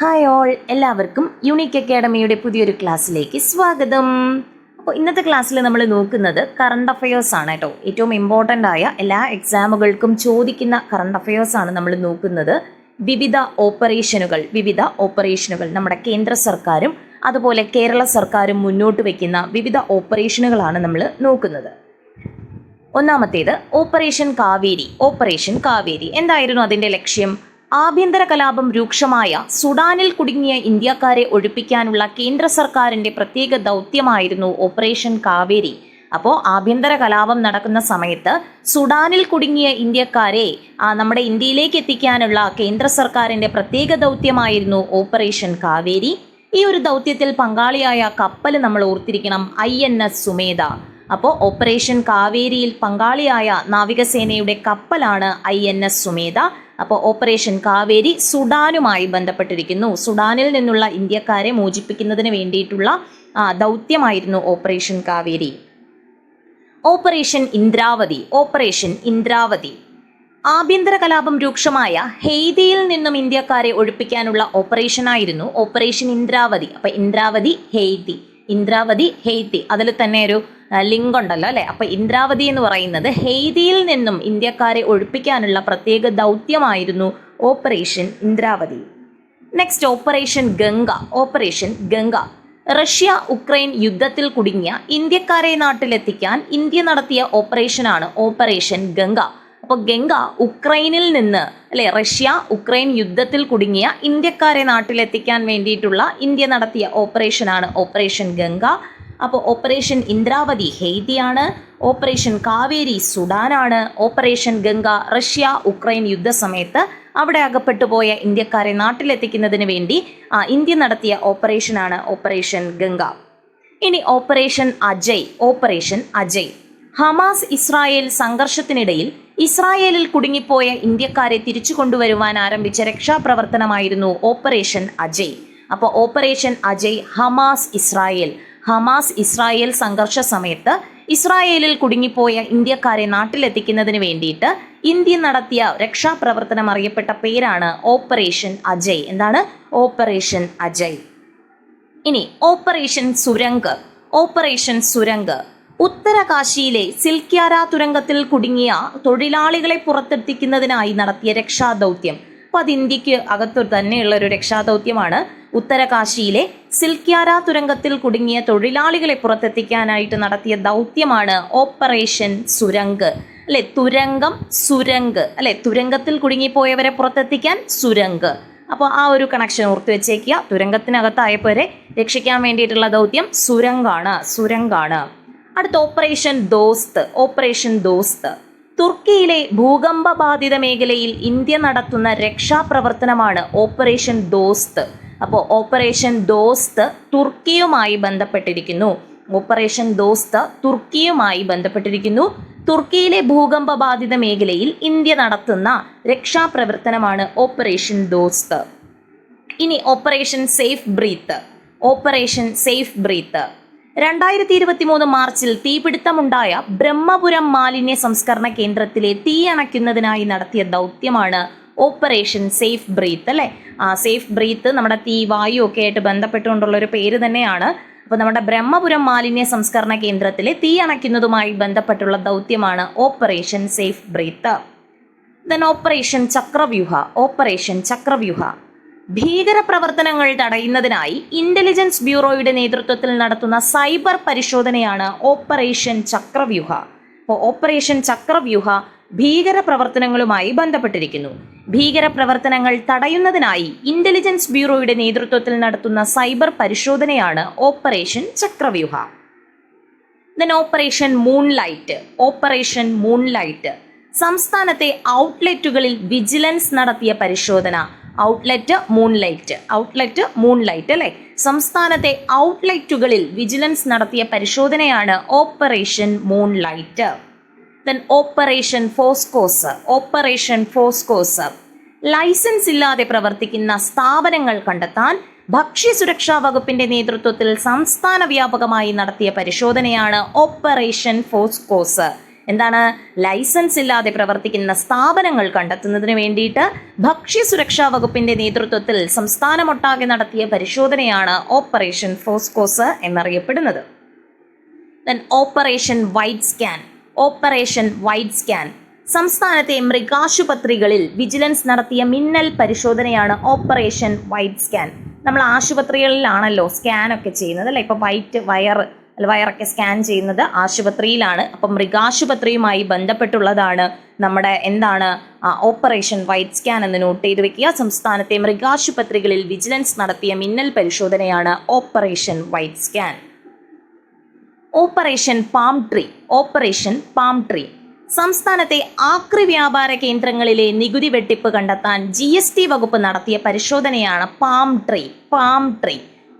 Hi all എല്ലാവർക്കും unique അക്കാഡമിയുടെ പുതിയൊരു ക്ലാസ്സിലേക്ക് സ്വാഗതം. അപ്പോൾ ഇന്നത്തെ ക്ലാസ്സിൽ നമ്മൾ നോക്കുന്നത് കറണ്ട് അഫയേഴ്സ് ആണ് കേട്ടോ. ഏറ്റവും ഇമ്പോർട്ടന്റ് ആയ എല്ലാ എക്സാമുകൾക്കും ചോദിക്കുന്ന കറണ്ട് അഫയേഴ്സ് ആണ് നമ്മൾ നോക്കുന്നത്. വിവിധ ഓപ്പറേഷനുകൾ വിവിധ ഓപ്പറേഷനുകൾ നമ്മുടെ കേന്ദ്ര സർക്കാരും അതുപോലെ കേരള സർക്കാരും മുന്നോട്ട് വയ്ക്കുന്ന വിവിധ ഓപ്പറേഷനുകളാണ് നമ്മൾ നോക്കുന്നത്. ഒന്നാമത്തേത് ഓപ്പറേഷൻ കാവേരി ഓപ്പറേഷൻ കാവേരി. എന്തായിരുന്നു അതിന്റെ ലക്ഷ്യം? ആഭ്യന്തര കലാപം രൂക്ഷമായ സുഡാനിൽ കുടുങ്ങിയ ഇന്ത്യക്കാരെ ഒഴിപ്പിക്കാനുള്ള കേന്ദ്ര സർക്കാരിന്റെ പ്രത്യേക ദൗത്യമായിരുന്നു ഓപ്പറേഷൻ കാവേരി. അപ്പോൾ ആഭ്യന്തര കലാപം നടക്കുന്ന സമയത്ത് സുഡാനിൽ കുടുങ്ങിയ ഇന്ത്യക്കാരെ നമ്മുടെ ഇന്ത്യയിലേക്ക് എത്തിക്കാനുള്ള കേന്ദ്ര സർക്കാരിന്റെ പ്രത്യേക ദൗത്യമായിരുന്നു ഓപ്പറേഷൻ കാവേരി. ഈ ഒരു ദൗത്യത്തിൽ പങ്കാളിയായ കപ്പൽ നമ്മൾ ഓർത്തിരിക്കണം ഐ എൻ എസ് സുമേധ. അപ്പോൾ ഓപ്പറേഷൻ കാവേരിയിൽ പങ്കാളിയായ നാവികസേനയുടെ കപ്പലാണ് ഐ എൻ എസ് സുമേധ. അപ്പോൾ ഓപ്പറേഷൻ കാവേരി സുഡാനുമായി ബന്ധപ്പെട്ടിരിക്കുന്നു. സുഡാനിൽ നിന്നുള്ള ഇന്ത്യക്കാരെ മോചിപ്പിക്കുന്നതിന് വേണ്ടിയിട്ടുള്ള ദൗത്യമായിരുന്നു operation Kaveri. Operation Indravati operation Indravati. ആഭ്യന്തര കലാപം രൂക്ഷമായ ഹെയ്തിയിൽ നിന്നും ഇന്ത്യക്കാരെ ഒഴിപ്പിക്കാനുള്ള ഓപ്പറേഷനായിരുന്നു ഓപ്പറേഷൻ ഇന്ദ്രാവതി. അപ്പൊ ഇന്ദ്രാവതി ഹെയ്തി. ഇന്ദ്രാവതി ഹെയ്തി. അതിൽ തന്നെ ഒരു ലിങ്ക് ഉണ്ടല്ലോ അല്ലെ? അപ്പൊ ഇന്ദ്രാവതി എന്ന് പറയുന്നത് ഹെയ്തിയിൽ നിന്നും ഇന്ത്യക്കാരെ ഒഴിപ്പിക്കാനുള്ള പ്രത്യേക ദൗത്യമായിരുന്നു operation Indravati. Next operation Ganga. Operation Ganga. Russia Ukraine യുദ്ധത്തിൽ കുടുങ്ങിയ ഇന്ത്യക്കാരെ നാട്ടിലെത്തിക്കാൻ ഇന്ത്യ നടത്തിയ ഓപ്പറേഷനാണ് ഓപ്പറേഷൻ ഗംഗ. അപ്പോൾ ഗംഗ ഉക്രൈനിൽ നിന്ന് അല്ലെ റഷ്യ ഉക്രൈൻ യുദ്ധത്തിൽ കുടുങ്ങിയ ഇന്ത്യക്കാരെ നാട്ടിലെത്തിക്കാൻ വേണ്ടിയിട്ടുള്ള ഇന്ത്യ നടത്തിയ ഓപ്പറേഷനാണ് ഓപ്പറേഷൻ ഗംഗ. അപ്പോൾ ഓപ്പറേഷൻ ഇന്ദ്രാവതി ഹെയ്തിയാണ് ഓപ്പറേഷൻ കാവേരി സുഡാനാണ് ഓപ്പറേഷൻ ഗംഗ റഷ്യ ഉക്രൈൻ യുദ്ധസമയത്ത് അവിടെ അകപ്പെട്ടു പോയ ഇന്ത്യക്കാരെ നാട്ടിലെത്തിക്കുന്നതിന് വേണ്ടി ഇന്ത്യ നടത്തിയ ഓപ്പറേഷനാണ് ഓപ്പറേഷൻ ഗംഗ. ഇനി operation Ajay operation Ajay. Hamas Israel സംഘർഷത്തിനിടയിൽ ഇസ്രായേലിൽ കുടുങ്ങിപ്പോയ ഇന്ത്യക്കാരെ തിരിച്ചു കൊണ്ടുവരുവാൻ ആരംഭിച്ച രക്ഷാപ്രവർത്തനമായിരുന്നു ഓപ്പറേഷൻ അജയ്. അപ്പോൾ operation Ajay Hamas Israel. Hamas Israel സംഘർഷ സമയത്ത് ഇസ്രായേലിൽ കുടുങ്ങിപ്പോയ ഇന്ത്യക്കാരെ നാട്ടിലെത്തിക്കുന്നതിന് വേണ്ടിയിട്ട് ഇന്ത്യ നടത്തിയ രക്ഷാപ്രവർത്തനം അറിയപ്പെട്ട പേരാണ് ഓപ്പറേഷൻ അജയ്. എന്താണ്? ഓപ്പറേഷൻ അജയ്. ഇനി ഓപ്പറേഷൻ സുരംഗ്. ഓപ്പറേഷൻ സുരംഗ്. ഉത്തരകാശിയിലെ സിൽക്യാര തുരങ്കത്തിൽ കുടുങ്ങിയ തൊഴിലാളികളെ പുറത്തെത്തിക്കുന്നതിനായി നടത്തിയ രക്ഷാദൗത്യം. അപ്പോൾ അത് ഇന്ത്യയ്ക്ക് അകത്തു തന്നെയുള്ള ഒരു രക്ഷാദൗത്യമാണ് ഉത്തരകാശിയിലെ സിൽക്യാര തുരങ്കത്തിൽ കുടുങ്ങിയ തൊഴിലാളികളെ പുറത്തെത്തിക്കാനായിട്ട് നടത്തിയ ദൗത്യമാണ് ഓപ്പറേഷൻ സുരംഗ്. അല്ലെ? തുരങ്കം സുരംഗ്. അല്ലെ? തുരങ്കത്തിൽ കുടുങ്ങിപ്പോയവരെ പുറത്തെത്തിക്കാൻ സുരംഗ്. അപ്പോൾ ആ ഒരു കണക്ഷൻ ഓർത്ത് വെച്ചേക്കുക. തുരങ്കത്തിനകത്തായപ്പോരെ രക്ഷിക്കാൻ വേണ്ടിയിട്ടുള്ള ദൗത്യം സുരങ്കാണ് സുരംഗാണ്. അടുത്ത ഓപ്പറേഷൻ ദോസ്ത് ഓപ്പറേഷൻ ദോസ്ത്. തുർക്കിയിലെ ഭൂകമ്പ ബാധിത മേഖലയിൽ ഇന്ത്യ നടത്തുന്ന രക്ഷാപ്രവർത്തനമാണ് ഓപ്പറേഷൻ ദോസ്ത്. അപ്പോൾ ഓപ്പറേഷൻ ദോസ്ത് തുർക്കിയുമായി ബന്ധപ്പെട്ടിരിക്കുന്നു. ഓപ്പറേഷൻ ദോസ്ത് തുർക്കിയുമായി ബന്ധപ്പെട്ടിരിക്കുന്നു. തുർക്കിയിലെ ഭൂകമ്പ ബാധിത മേഖലയിൽ ഇന്ത്യ നടത്തുന്ന രക്ഷാപ്രവർത്തനമാണ് ഓപ്പറേഷൻ ദോസ്ത്. ഇനി operation safe breath operation safe breath. രണ്ടായിരത്തി ഇരുപത്തി മൂന്ന് മാർച്ചിൽ തീപിടുത്തമുണ്ടായ ബ്രഹ്മപുരം മാലിന്യ സംസ്കരണ കേന്ദ്രത്തിലെ തീ അണയ്ക്കുന്നതിനായി നടത്തിയ ദൗത്യമാണ് ഓപ്പറേഷൻ സേഫ് ബ്രീത്ത് അല്ലെ? ആ സേഫ് ബ്രീത്ത് നമ്മുടെ തീ വായു ഒക്കെ ആയിട്ട് ബന്ധപ്പെട്ടുകൊണ്ടുള്ള ഒരു പേര് തന്നെയാണ്. അപ്പോൾ നമ്മുടെ ബ്രഹ്മപുരം മാലിന്യ സംസ്കരണ കേന്ദ്രത്തിലെ തീ അണയ്ക്കുന്നതുമായി ബന്ധപ്പെട്ടുള്ള ദൗത്യമാണ് operation safe breath. Then operation Chakravyuh operation Chakravyuh. ഭീകരപ്രവർത്തനങ്ങൾ തടയുന്നതിനായി ഇന്റലിജൻസ് ബ്യൂറോയുടെ നേതൃത്വത്തിൽ നടത്തുന്ന സൈബർ പരിശോധനയാണ് ഓപ്പറേഷൻ ചക്രവ്യൂഹ. ഓപ്പറേഷൻ ചക്രവ്യൂഹ ഭീകരപ്രവർത്തനങ്ങളുമായി ബന്ധപ്പെട്ടിരിക്കുന്നു. ഭീകരപ്രവർത്തനങ്ങൾ തടയുന്നതിനായി ഇന്റലിജൻസ് ബ്യൂറോയുടെ നേതൃത്വത്തിൽ നടത്തുന്ന സൈബർ പരിശോധനയാണ് operation Chakravyuh. Then operation moonlight operation moonlight സംസ്ഥാനത്തെ ഔട്ട്ലെറ്റുകളിൽ വിജിലൻസ് നടത്തിയ പരിശോധന ഔട്ട്ലെറ്റ് മൂൺലൈറ്റ്. ഔട്ട്ലെറ്റ് മൂൺലൈറ്റ് അല്ലേ? സംസ്ഥാനത്തെ ഔട്ട്ലെറ്റുകളിൽ വിജിലൻസ് നടത്തിയ പരിശോധനയാണ് operation moonlight. Then operation Foscos operation Foscos. License ഇല്ലാതെ പ്രവർത്തിക്കുന്ന സ്ഥാപനങ്ങൾ കണ്ടെത്താൻ ഭക്ഷ്യസുരക്ഷാ വകുപ്പിന്റെ നേതൃത്വത്തിൽ സംസ്ഥാന വ്യാപകമായി നടത്തിയ പരിശോധനയാണ് ഓപ്പറേഷൻ ഫോസ്കോസ്. എന്താണ്? ലൈസൻസ് ഇല്ലാതെ പ്രവർത്തിക്കുന്ന സ്ഥാപനങ്ങൾ കണ്ടെത്തുന്നതിന് വേണ്ടിയിട്ട് ഭക്ഷ്യസുരക്ഷാ വകുപ്പിന്റെ നേതൃത്വത്തിൽ സംസ്ഥാനമൊട്ടാകെ നടത്തിയ പരിശോധനയാണ് ഓപ്പറേഷൻ ഫോസ്കോസ് എന്നറിയപ്പെടുന്നത്. Then operation white scan operation white scan. സംസ്ഥാനത്തെ മൃഗാശുപത്രികളിൽ വിജിലൻസ് നടത്തിയ മിന്നൽ പരിശോധനയാണ് ഓപ്പറേഷൻ വൈറ്റ് സ്കാൻ. നമ്മൾ ആശുപത്രികളിലാണല്ലോ സ്കാൻ ഒക്കെ ചെയ്യുന്നത് അല്ലെ? ഇപ്പൊ വൈറ്റ് വയർ വയറൊക്കെ സ്കാൻ ചെയ്യുന്നത് ആശുപത്രിയിലാണ്. അപ്പം മൃഗാശുപത്രിയുമായി ബന്ധപ്പെട്ടുള്ളതാണ് നമ്മുടെ എന്താണ് ഓപ്പറേഷൻ വൈറ്റ് സ്കാൻ എന്ന് നോട്ട് ചെയ്ത് വെക്കുക. സംസ്ഥാനത്തെ മൃഗാശുപത്രികളിൽ വിജിലൻസ് നടത്തിയ മിന്നൽ പരിശോധനയാണ് operation white scan. Operation palm tree operation palm tree. സംസ്ഥാനത്തെ ആക്രി വ്യാപാര കേന്ദ്രങ്ങളിലെ നികുതി വെട്ടിപ്പ് കണ്ടെത്താൻ ജി എസ് ടി വകുപ്പ് നടത്തിയ പരിശോധനയാണ് പാം ട്രീ പാം ട്രീ.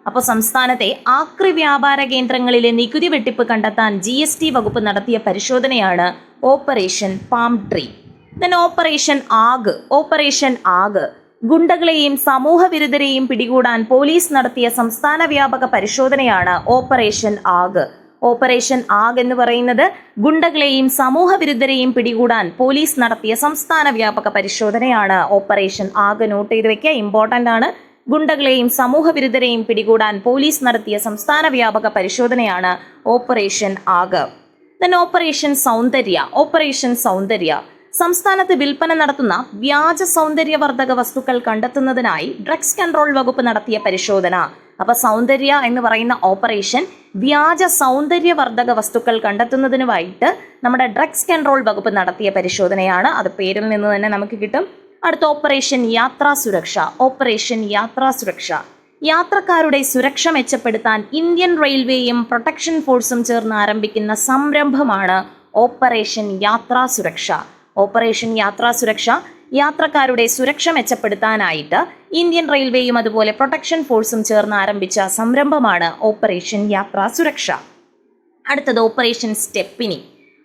അപ്പോൾ സംസ്ഥാനത്തെ ആക്രി വ്യാപാര കേന്ദ്രങ്ങളിലെ നികുതി വെട്ടിപ്പ് കണ്ടെത്താൻ ജി എസ് ടി വകുപ്പ് നടത്തിയ പരിശോധനയാണ് operation palm tree. Then operation Aag operation Aag. ഗുണ്ടകളെയും സമൂഹവിരുദ്ധരെയും പിടികൂടാൻ പോലീസ് നടത്തിയ സംസ്ഥാന വ്യാപക പരിശോധനയാണ് ഓപ്പറേഷൻ ആഗ്. ഓപ്പറേഷൻ ആഗ് എന്ന് പറയുന്നത് ഗുണ്ടകളെയും സമൂഹവിരുദ്ധരെയും പിടികൂടാൻ പോലീസ് നടത്തിയ സംസ്ഥാന വ്യാപക പരിശോധനയാണ് ഓപ്പറേഷൻ ആഗ്. നോട്ട് ചെയ്ത് വെക്കുക ഇമ്പോർട്ടന്റ് ആണ്. ഗുണ്ടകളെയും സമൂഹവിരുദ്ധരെയും പിടികൂടാൻ പോലീസ് നടത്തിയ സംസ്ഥാന വ്യാപക പരിശോധനയാണ് operation Aag. Then operation Saundarya operation Saundarya. സംസ്ഥാനത്ത് വിൽപ്പന നടത്തുന്ന വ്യാജ സൗന്ദര്യവർദ്ധക വസ്തുക്കൾ കണ്ടെത്തുന്നതിനായി ഡ്രഗ്സ് കൺട്രോൾ വകുപ്പ് നടത്തിയ പരിശോധന. അപ്പൊ സൗന്ദര്യ എന്ന് പറയുന്ന ഓപ്പറേഷൻ വ്യാജ സൗന്ദര്യവർദ്ധക വസ്തുക്കൾ കണ്ടെത്തുന്നതിനുമായിട്ട് നമ്മുടെ ഡ്രഗ്സ് കൺട്രോൾ വകുപ്പ് നടത്തിയ പരിശോധനയാണ്. അത് പേരിൽ നിന്ന് തന്നെ നമുക്ക് കിട്ടും. അടുത്ത ഓപ്പറേഷൻ യാത്രാ സുരക്ഷ. ഓപ്പറേഷൻ യാത്രാ സുരക്ഷ. യാത്രക്കാരുടെ സുരക്ഷ മെച്ചപ്പെടുത്താൻ ഇന്ത്യൻ റെയിൽവേയും പ്രൊട്ടക്ഷൻ ഫോഴ്സും ചേർന്ന് ആരംഭിക്കുന്ന സംരംഭമാണ് ഓപ്പറേഷൻ യാത്രാ സുരക്ഷ. ഓപ്പറേഷൻ യാത്രാ സുരക്ഷ യാത്രക്കാരുടെ സുരക്ഷ മെച്ചപ്പെടുത്താനായിട്ട് ഇന്ത്യൻ റെയിൽവേയും അതുപോലെ പ്രൊട്ടക്ഷൻ ഫോഴ്സും ചേർന്ന് ആരംഭിച്ച സംരംഭമാണ് ഓപ്പറേഷൻ യാത്രാ സുരക്ഷ. അടുത്തത് operation stepney.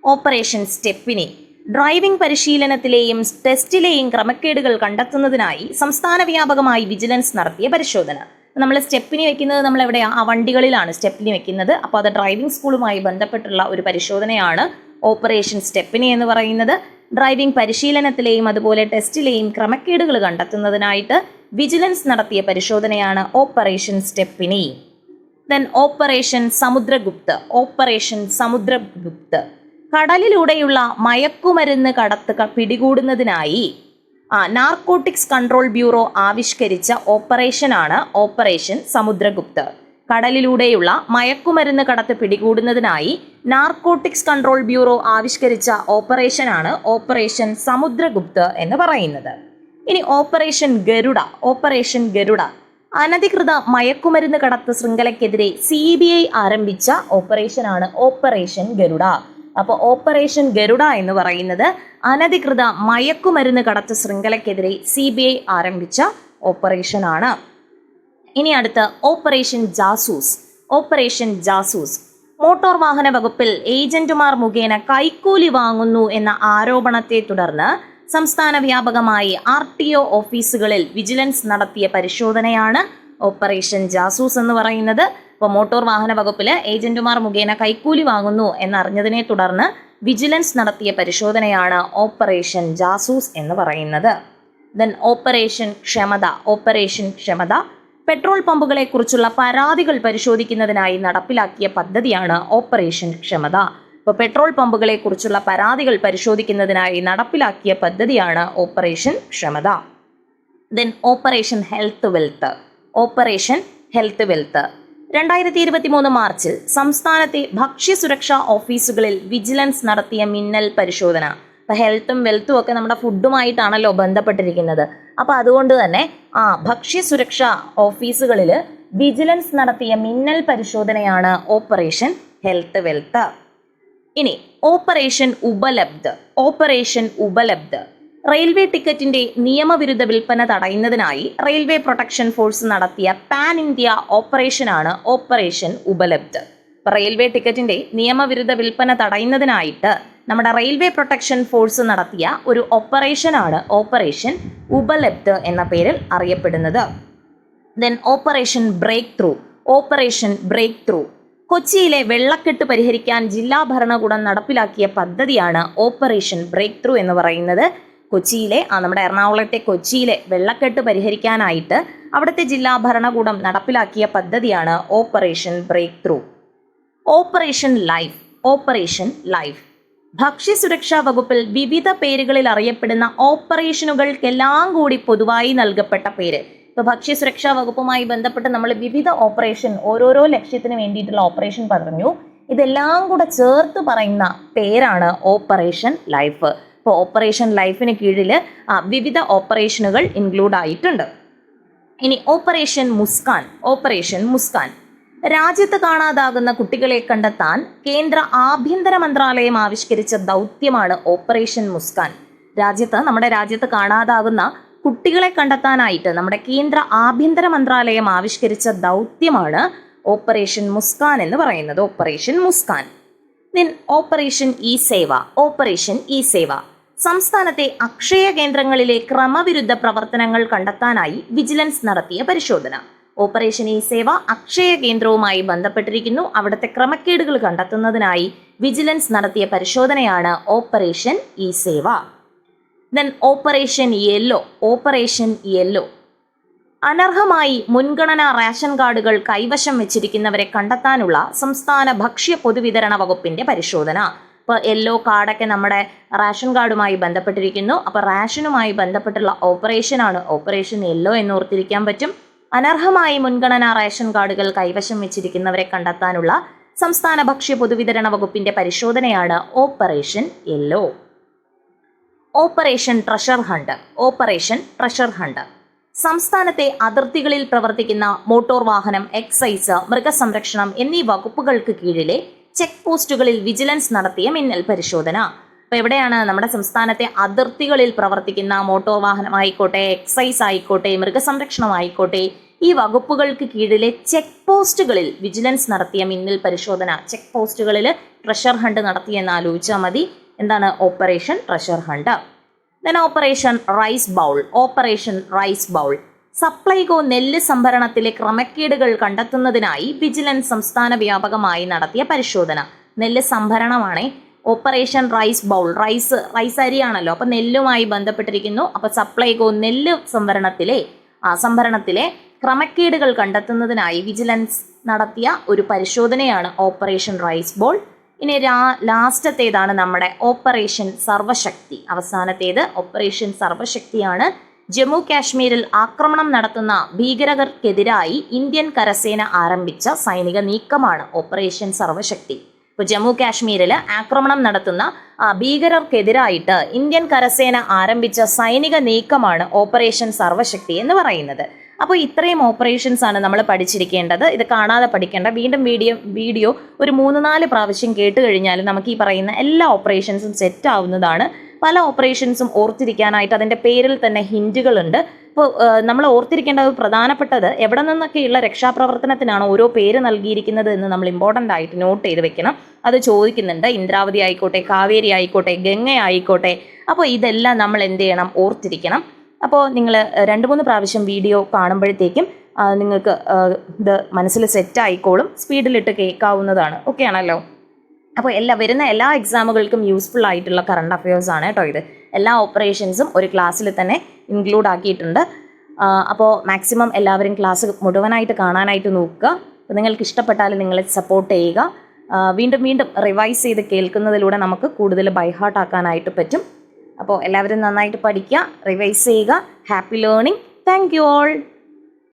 Operation stepney. Driving പരിശീലനത്തിലെയും ടെസ്റ്റിലെയും ക്രമക്കേടുകൾ കണ്ടെത്തുന്നതിനായി സംസ്ഥാന വ്യാപകമായി വിജിലൻസ് നടത്തിയ പരിശോധന. നമ്മൾ സ്റ്റെപ്പിന് വെക്കുന്നത് നമ്മൾ എവിടെയാ ആ വണ്ടികളിലാണ് സ്റ്റെപ്പിന് വെക്കുന്നത്. അപ്പോൾ അത് ഡ്രൈവിംഗ് സ്കൂളുമായി ബന്ധപ്പെട്ടുള്ള ഒരു പരിശോധനയാണ് ഓപ്പറേഷൻ സ്റ്റെപ്പിനി എന്ന് പറയുന്നത്. ഡ്രൈവിംഗ് പരിശീലനത്തിലെയും അതുപോലെ ടെസ്റ്റിലെയും ക്രമക്കേടുകൾ കണ്ടെത്തുന്നതിനായിട്ട് വിജിലൻസ് നടത്തിയ പരിശോധനയാണ് operation stepney. Then operation Samudragupt operation Samudragupt കടലിലൂടെയുള്ള മയക്കുമരുന്ന് കടത്ത് പിടികൂടുന്നതിനായി നാർക്കോട്ടിക്സ് കൺട്രോൾ ബ്യൂറോ ആവിഷ്കരിച്ച ഓപ്പറേഷനാണ് ഓപ്പറേഷൻ സമുദ്രഗുപ്ത്. കടലിലൂടെയുള്ള മയക്കുമരുന്ന് കടത്ത് പിടികൂടുന്നതിനായി നാർക്കോട്ടിക്സ് കൺട്രോൾ ബ്യൂറോ ആവിഷ്കരിച്ച ഓപ്പറേഷനാണ് ഓപ്പറേഷൻ സമുദ്രഗുപ്ത് എന്ന് പറയുന്നത്. ഇനി ഓപ്പറേഷൻ ഗരുഡ ഓപ്പറേഷൻ ഗരുഡ. അനധികൃത മയക്കുമരുന്ന് കടത്ത് ശൃംഖലയ്ക്കെതിരെ സി ബി ഐ ആരംഭിച്ച ഓപ്പറേഷനാണ് ഓപ്പറേഷൻ ഗരുഡ. അപ്പോൾ ഓപ്പറേഷൻ ഗരുഡ എന്ന് പറയുന്നത് അനധികൃത മയക്കുമരുന്ന് കടത്ത് ശൃംഖലയ്ക്കെതിരെ സി ബി ഐ ആരംഭിച്ച ഓപ്പറേഷനാണ് ഇനി അടുത്ത് operation Jasoos. Operation Jasoos. Motor വാഹന വകുപ്പിൽ ഏജന്റുമാർ മുഖേന കൈക്കൂലി വാങ്ങുന്നു എന്ന ആരോപണത്തെ തുടർന്ന് സംസ്ഥാന വ്യാപകമായി ആർ ടി ഒ ഓഫീസുകളിൽ വിജിലൻസ് നടത്തിയ പരിശോധനയാണ് ഓപ്പറേഷൻ ജാസൂസ് എന്ന് പറയുന്നത്. ഇപ്പോൾ മോട്ടോർ വാഹന വകുപ്പിൽ ഏജന്റുമാർ മുഖേന കൈക്കൂലി വാങ്ങുന്നു എന്നറിഞ്ഞതിനെ തുടർന്ന് വിജിലൻസ് നടത്തിയ പരിശോധനയാണ് ഓപ്പറേഷൻ ജാസൂസ് എന്ന് പറയുന്നത്. Then operation Kshamata operation Kshamata. Petrol പമ്പുകളെ കുറിച്ചുള്ള പരാതികൾ പരിശോധിക്കുന്നതിനായി നടപ്പിലാക്കിയ പദ്ധതിയാണ് ഓപ്പറേഷൻ ക്ഷമത. ഇപ്പോൾ പെട്രോൾ പമ്പുകളെ കുറിച്ചുള്ള പരാതികൾ പരിശോധിക്കുന്നതിനായി നടപ്പിലാക്കിയ പദ്ധതിയാണ് operation Kshamata. Then operation health wealth operation health wealth രണ്ടായിരത്തി ഇരുപത്തി മൂന്ന് മാർച്ചിൽ സംസ്ഥാനത്തെ ഭക്ഷ്യസുരക്ഷാ ഓഫീസുകളിൽ വിജിലൻസ് നടത്തിയ മിന്നൽ പരിശോധന. ഇപ്പം ഹെൽത്തും വെൽത്തും ഒക്കെ നമ്മുടെ ഫുഡുമായിട്ടാണല്ലോ ബന്ധപ്പെട്ടിരിക്കുന്നത്. അപ്പോൾ അതുകൊണ്ട് തന്നെ ആ ഭക്ഷ്യസുരക്ഷാ ഓഫീസുകളിൽ വിജിലൻസ് നടത്തിയ മിന്നൽ പരിശോധനയാണ് ഓപ്പറേഷൻ ഹെൽത്ത് വെൽത്ത്. ഇനി operation Upalabdh. Operation Upalabdh. Railway ടിക്കറ്റിന്റെ നിയമവിരുദ്ധ വിൽപ്പന തടയുന്നതിനായി റെയിൽവേ പ്രൊട്ടക്ഷൻ ഫോഴ്സ് നടത്തിയ പാൻ ഇന്ത്യ ഓപ്പറേഷനാണ് ഓപ്പറേഷൻ ഉപലബ്ധ്. റെയിൽവേ ടിക്കറ്റിന്റെ നിയമവിരുദ്ധ വിൽപ്പന തടയുന്നതിനായിട്ട് നമ്മുടെ റെയിൽവേ പ്രൊട്ടക്ഷൻ ഫോഴ്സ് നടത്തിയ ഒരു ഓപ്പറേഷനാണ് ഓപ്പറേഷൻ ഉപലബ്ധ് എന്ന പേരിൽ അറിയപ്പെടുന്നത്. Then operation breakthrough operation breakthrough കൊച്ചിയിലെ വെള്ളക്കെട്ട് പരിഹരിക്കാൻ ജില്ലാ ഭരണകൂടം നടപ്പിലാക്കിയ പദ്ധതിയാണ് ഓപ്പറേഷൻ ബ്രേക്ക് ത്രൂ എന്ന് പറയുന്നത്. കൊച്ചിയിലെ നമ്മുടെ എറണാകുളത്തെ കൊച്ചിയിലെ വെള്ളക്കെട്ട് പരിഹരിക്കാനായിട്ട് അവിടുത്തെ ജില്ലാ ഭരണകൂടം നടപ്പിലാക്കിയ പദ്ധതിയാണ് operation breakthrough operation life operation life. ഭക്ഷ്യസുരക്ഷാ വകുപ്പിൽ വിവിധ പേരുകളിൽ അറിയപ്പെടുന്ന ഓപ്പറേഷനുകൾക്കെല്ലാം കൂടി പൊതുവായി നൽകപ്പെട്ട പേര്. ഇപ്പൊ ഭക്ഷ്യസുരക്ഷാ വകുപ്പുമായി ബന്ധപ്പെട്ട് നമ്മൾ വിവിധ ഓപ്പറേഷൻ ഓരോരോ ലക്ഷ്യത്തിന് വേണ്ടിയിട്ടുള്ള ഓപ്പറേഷൻ പറഞ്ഞു. ഇതെല്ലാം കൂടെ ചേർത്ത് പറയുന്ന പേരാണ് ഓപ്പറേഷൻ ലൈഫ്. ഇപ്പോൾ ഓപ്പറേഷൻ ലൈഫിന് കീഴിൽ വിവിധ ഓപ്പറേഷനുകൾ ഇൻക്ലൂഡ് ആയിട്ടുണ്ട്. ഇനി ഓപ്പറേഷൻ മുസ്കാൻ ഓപ്പറേഷൻ മുസ്കാൻ രാജ്യത്ത് കാണാതാകുന്ന കുട്ടികളെ കണ്ടെത്താൻ കേന്ദ്ര ആഭ്യന്തര മന്ത്രാലയം ആവിഷ്കരിച്ച ദൗത്യമാണ് ഓപ്പറേഷൻ മുസ്കാൻ രാജ്യത്ത് നമ്മുടെ രാജ്യത്ത് കാണാതാകുന്ന കുട്ടികളെ കണ്ടെത്താനായിട്ട് നമ്മുടെ കേന്ദ്ര ആഭ്യന്തര മന്ത്രാലയം ആവിഷ്കരിച്ച ദൗത്യമാണ് ഓപ്പറേഷൻ മുസ്കാൻ എന്ന് പറയുന്നത്. Operation Muskaan then operation E Seva operation E Seva സംസ്ഥാനത്തെ അക്ഷയ കേന്ദ്രങ്ങളിലെ ക്രമവിരുദ്ധ പ്രവർത്തനങ്ങൾ കണ്ടെത്താനായി വിജിലൻസ് നടത്തിയ പരിശോധന. ഓപ്പറേഷൻ ഈ സേവ അക്ഷയ കേന്ദ്രവുമായി ബന്ധപ്പെട്ടിരിക്കുന്നു. അവിടുത്തെ ക്രമക്കേടുകൾ കണ്ടെത്തുന്നതിനായി വിജിലൻസ് നടത്തിയ പരിശോധനയാണ് operation E Seva. Then operation yellow operation yellow. അനർഹമായി മുൻഗണനാ റേഷൻ കാർഡുകൾ കൈവശം വെച്ചിരിക്കുന്നവരെ കണ്ടെത്താനുള്ള സംസ്ഥാന ഭക്ഷ്യ പൊതുവിതരണ വകുപ്പിന്റെ പരിശോധന. ഇപ്പോൾ യെല്ലോ കാർഡൊക്കെ നമ്മുടെ റേഷൻ കാർഡുമായി ബന്ധപ്പെട്ടിരിക്കുന്നു. അപ്പോൾ റേഷനുമായി ബന്ധപ്പെട്ടുള്ള ഓപ്പറേഷനാണ് ഓപ്പറേഷൻ യെല്ലോ എന്ന് ഓർത്തിരിക്കാൻ പറ്റും. അനർഹമായി മുൻഗണനാ റേഷൻ കാർഡുകൾ കൈവശം വെച്ചിരിക്കുന്നവരെ കണ്ടെത്താനുള്ള സംസ്ഥാന ഭക്ഷ്യ പൊതുവിതരണ വകുപ്പിന്റെ പരിശോധനയാണ് operation yellow operation treasure hunt operation treasure hunt സംസ്ഥാനത്തെ അതിർത്തികളിൽ പ്രവർത്തിക്കുന്ന മോട്ടോർ വാഹനം എക്സൈസ് മൃഗസംരക്ഷണം എന്നീ വകുപ്പുകൾക്ക് കീഴിലെ ചെക്ക് പോസ്റ്റുകളിൽ വിജിലൻസ് നടത്തിയ മിന്നൽ പരിശോധന. അപ്പോൾ എവിടെയാണ് നമ്മുടെ സംസ്ഥാനത്തെ അതിർത്തികളിൽ പ്രവർത്തിക്കുന്ന മോട്ടോർ വാഹനമായിക്കോട്ടെ എക്സൈസ് ആയിക്കോട്ടെ മൃഗസംരക്ഷണമായിക്കോട്ടെ ഈ വകുപ്പുകൾക്ക് കീഴിലെ ചെക്ക് പോസ്റ്റുകളിൽ വിജിലൻസ് നടത്തിയ മിന്നൽ പരിശോധന. ചെക്ക് പോസ്റ്റുകളിൽ ട്രഷർ ഹണ്ട് നടത്തിയെന്ന് ആലോചിച്ചാൽ മതി. എന്താണ് operation treasure hunt? Then operation rice bowl operation rice bowl Supplyco നെല്ല് സംഭരണത്തിലെ ക്രമക്കേടുകൾ കണ്ടെത്തുന്നതിനായി വിജിലൻസ് സംസ്ഥാന വ്യാപകമായി നടത്തിയ പരിശോധന. നെല്ല് സംഭരണമാണ്. Operation rice bowl. Rice rice അരിയാണല്ലോ. അപ്പോൾ നെല്ലുമായി ബന്ധപ്പെട്ടിരിക്കുന്നു. അപ്പോൾ സപ്ലൈകോ നെല്ല് സംഭരണത്തിലെ ആ സംഭരണത്തിലെ ക്രമക്കേടുകൾ കണ്ടെത്തുന്നതിനായി വിജിലൻസ് നടത്തിയ ഒരു പരിശോധനയാണ് ഓപ്പറേഷൻ റൈസ് ബോൾ. ഇനി രാ ലാസ്റ്റത്തേതാണ് നമ്മുടെ ഓപ്പറേഷൻ സർവശക്തി. അവസാനത്തേത് ഓപ്പറേഷൻ സർവശക്തിയാണ് ജമ്മു കാശ്മീരിൽ ആക്രമണം നടത്തുന്ന ഭീകരർക്കെതിരായി ഇന്ത്യൻ കരസേന ആരംഭിച്ച സൈനിക നീക്കമാണ് ഓപ്പറേഷൻ സർവശക്തി ഇപ്പോൾ ജമ്മു കാശ്മീരിൽ ആക്രമണം നടത്തുന്ന ഭീകരർക്കെതിരായിട്ട് ഇന്ത്യൻ കരസേന ആരംഭിച്ച സൈനിക നീക്കമാണ് ഓപ്പറേഷൻ സർവശക്തി എന്ന് പറയുന്നത്. അപ്പോൾ ഇത്രയും ഓപ്പറേഷൻസ് ആണ് നമ്മൾ പഠിച്ചിരിക്കേണ്ടത്. ഇത് കാണാതെ പഠിക്കേണ്ട. വീണ്ടും വീഡിയോ വീഡിയോ ഒരു മൂന്ന് നാല് പ്രാവശ്യം കേട്ട് കഴിഞ്ഞാൽ നമുക്ക് ഈ പറയുന്ന എല്ലാ ഓപ്പറേഷൻസും സെറ്റ് ആവുന്നതാണ് പല ഓപ്പറേഷൻസും ഓർത്തിരിക്കാനായിട്ട് അതിന്റെ പേരിൽ തന്നെ ഹിന്റുകളുണ്ട് ഇപ്പോൾ നമ്മൾ ഓർത്തിരിക്കേണ്ടത് പ്രധാനപ്പെട്ടത് എവിടെ നിന്നൊക്കെയുള്ള രക്ഷാപ്രവർത്തനത്തിനാണ് ഓരോ പേര് നൽകിയിരിക്കുന്നത് എന്ന് നമ്മൾ ഇമ്പോർട്ടന്റ് ആയിട്ട് നോട്ട് ചെയ്ത് വെക്കണം. അത് ചോദിക്കുന്നുണ്ട്. ഇന്ദ്രാവതി ആയിക്കോട്ടെ കാവേരി ആയിക്കോട്ടെ ഗംഗ ആയിക്കോട്ടെ. അപ്പോൾ ഇതെല്ലാം നമ്മൾ എന്ത് ചെയ്യണം? ഓർത്തിരിക്കണം. അപ്പോൾ നിങ്ങൾ രണ്ട് മൂന്ന് പ്രാവശ്യം വീഡിയോ കാണുമ്പോഴത്തേക്കും നിങ്ങൾക്ക് ഇത് മനസ്സിൽ സെറ്റ് ആയിക്കോളും. സ്പീഡിലിട്ട് കേൾക്കാവുന്നതാണ്. ഓക്കെ ആണല്ലോ? അപ്പോൾ എല്ലാ വരുന്ന എല്ലാ എക്സാമുകൾക്കും യൂസ്ഫുൾ ആയിട്ടുള്ള കറണ്ട് അഫയേഴ്സ് ആണ് കേട്ടോ ഇത്. എല്ലാ ഓപ്പറേഷൻസും ഒരു ക്ലാസ്സിൽ തന്നെ ഇൻക്ലൂഡ് ആക്കിയിട്ടുണ്ട്. അപ്പോൾ മാക്സിമം എല്ലാവരും ക്ലാസ് മുഴുവനായിട്ട് കാണാനായിട്ട് നോക്കുക. അപ്പോൾ നിങ്ങൾക്ക് ഇഷ്ടപ്പെട്ടാൽ നിങ്ങളെ സപ്പോർട്ട് ചെയ്യുക. വീണ്ടും വീണ്ടും റിവൈസ് ചെയ്ത് കേൾക്കുന്നതിലൂടെ നമുക്ക് കൂടുതൽ ബൈഹാർട്ട് ആക്കാനായിട്ട് പറ്റും. അപ്പോൾ എല്ലാവരും നന്നായിട്ട് പഠിക്കുക റിവൈസ് ചെയ്യുക. Happy learning thank you all